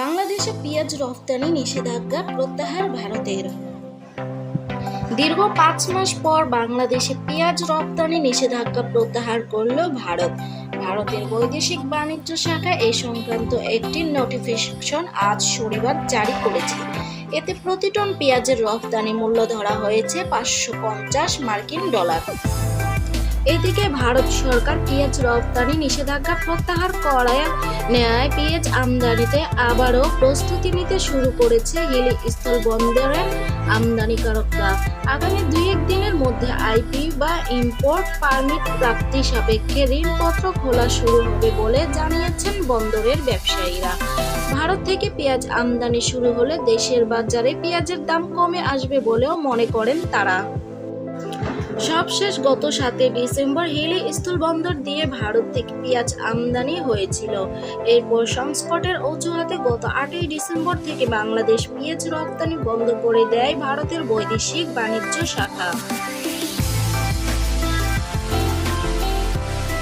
বাংলাদেশে পেঁয়াজ রফতানি নিষেধাজ্ঞা প্রত্যাহার ভারতের। দীর্ঘ পাঁচ মাস পর বাংলাদেশে পেঁয়াজ রপ্তানি নিষেধাজ্ঞা প্রত্যাহার করল ভারত। ভারতের বৈদেশিক বাণিজ্য শাখা এই সংক্রান্ত একটি নোটিফিকেশন আজ শনিবার জারি করেছে। এতে প্রতি টন পেঁয়াজের রফতানি মূল্য ধরা হয়েছে পাঁচশো পঞ্চাশ মার্কিন ডলার। এদিকে ভারত সরকার পেঁয়াজ রপ্তানি নিষেধাজ্ঞা প্রত্যাহার করায় নেয় পেঁয়াজ আমদানিতে আবারও প্রস্তুতি নিতে শুরু করেছে হিলি স্থল বন্দরের আমদানিকারকরা। আগামী দুই এক দিনের মধ্যে আইপি বা ইম্পোর্ট পারমিট প্রাপ্তি সাপেক্ষে ঋণপত্র খোলা শুরু হবে বলে জানিয়েছেন বন্দরের ব্যবসায়ীরা। ভারত থেকে পেঁয়াজ আমদানি শুরু হলে দেশের বাজারে পেঁয়াজের দাম কমে আসবে বলেও মনে করেন তারা। সবশেষ গত সাতই ডিসেম্বর হিলি স্থলবন্দর দিয়ে ভারত থেকে পেঁয়াজ আমদানি হয়েছিল। এরপর সংস্কটের অজুহাতে গত আটই ডিসেম্বর থেকে বাংলাদেশ পেঁয়াজ রপ্তানি বন্ধ করে দেয় ভারতের বৈদেশিক বাণিজ্য শাখা।